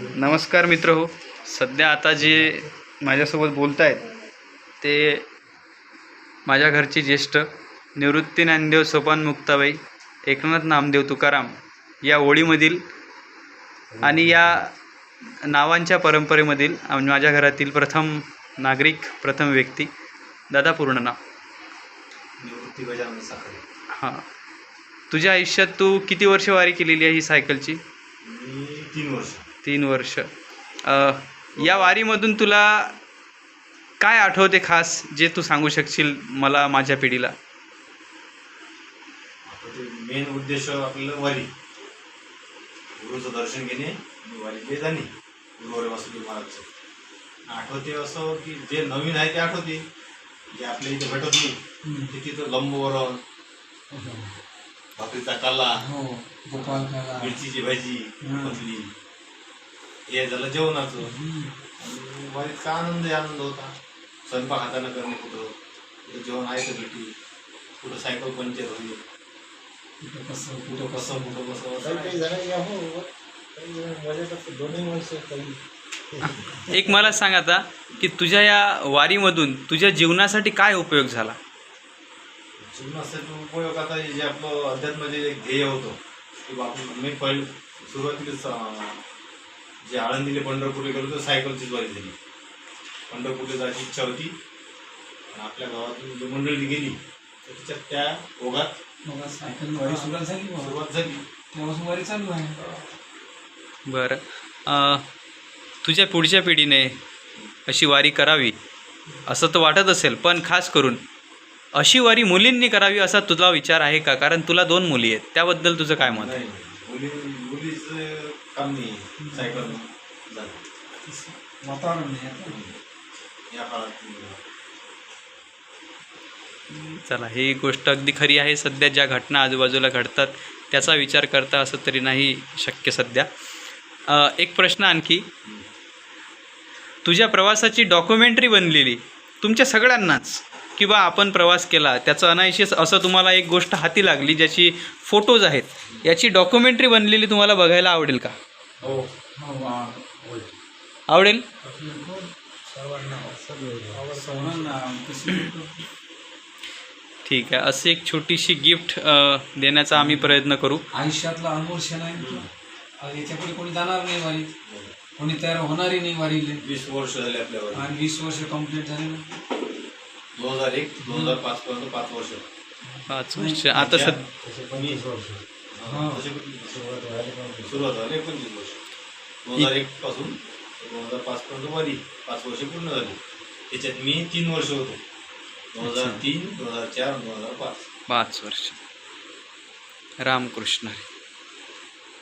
नमस्कार मित्र हो. सध्या आता जे माझ्यासोबत बोलत आहेत ते माझ्या घरचे ज्येष्ठ निवृत्ती ज्ञानदेव सोपान मुक्ताबाई एकनाथ नामदेव तुकाराम या ओळीमधील आणि या नावांच्या परंपरेमधील माझ्या घरातील प्रथम नागरिक प्रथम व्यक्ती दादा पूर्ण नाव हां. तुझ्या आयुष्यात तू किती वर्ष वारी केलेली आहे ही सायकलची? मी तीन वर्ष. तीन वर्ष. अ, या वारीमधून तुला काय आठवते खास जे तू सांगू शकशील मला माझ्या पिढीला? मेन उद्देश आपल्याला वारी. गुरुचं दर्शन घेणे वारीकडे जाणे. गुरुवारी वासुदेव महाराजचं. आठवते असं की जे नवीन आहे ते आठवते. जे आपल्या इथे भेटत नाही ते तिथं लंबवरण भाकरीचा काला हो मिरचीची भाजी हं. मधली हे झालं जेवणाचं. आणि वारीचा आनंद आनंद होता. स्वयंपाक हातानं करणे कुठं? कुठं जेवण आहे तर भेटी? कुठं सायकल पंक्चर होईल? कुठं कसं? कुठं कसं? कसं? कुठं कसं हो दोन्ही एक मला सांग आता की तुझ्या या वारीमधून तुझ्या जीवनासाठी काय उपयोग झाला? जीवनासाठी उपयोग आता हे जे आपलं अध्यात्माचे एक ध्येय होतं की बा आपण मी पहिले सुरुवातीलाच अं, जे आळंदीले पंढरपूरला गेलो तर सायकलचीच वारी झाली. पंढरपूरला जायची इच्छा होती. आणि आपल्या गावातून जी मंडळी गेली तर तिच्यात त्या ओघात मग सायकल वारी सुरुवात झाली बाबा सुरुवात झाली. तेव्हापासून वारी चालू आहे. बरं. अ, तुझ्या पुढच्या पिढीने अशी वारी करावी असं तर वाटत असेल पण खास करून अशी वारी मुलींनी करावी असा तुझा विचार आहे का? कारण तुला दोन मुली आहेत त्याबद्दल तुझं काय मत आहे? नाही मुली मुलीचं चला ही गोष्ट अगदी खरी आहे. सध्या ज्या घटना आजूबाजूला घडतात त्याचा विचार करता असं तरी नाही शक्य सध्या. एक प्रश्न आणखी. तुझ्या प्रवासाची डॉक्युमेंटरी बनलेली तुमच्या सगळ्यांनाच की बा आपण प्रवास केला त्याचं अनायशीस असं तुम्हाला एक गोष्ट हाती लागली ज्याची फोटोज आहेत याची डॉक्युमेंटरी बनलेली तुम्हाला बघायला आवडेल का? हो. हो आवडेल? सर्वांना सगळे सर्वांना कशी ठीक आहे. अशी एक छोटीशी गिफ्ट देण्याचा आम्ही प्रयत्न करू. आयुष्यातला अनमोल क्षण आहे याच्यापुढे कोणी जाणार नाही वारीत. कोणी तयार होणारही नाही वारीले वीस वर्ष झाले आपल्यावर आणि वीस वर्ष कंप्लीट झाले ना? दोन हजार एक दोन हजार पाच पर्यंत पाच वर्ष. पाच वर्ष. आता सद हा, पण सुरुवात व्हायला सुरुवात झाली एकोणतीस वर्ष. दोन हजार एक पासून दोन हजार पाच पर्यंत वारी पाच वर्ष पूर्ण झाली. त्याच्यात मी तीन वर्ष होतो. दोन हजार तीन दोन हजार चार दोन हजार पाच. पाच वर्ष. रामकृष्ण.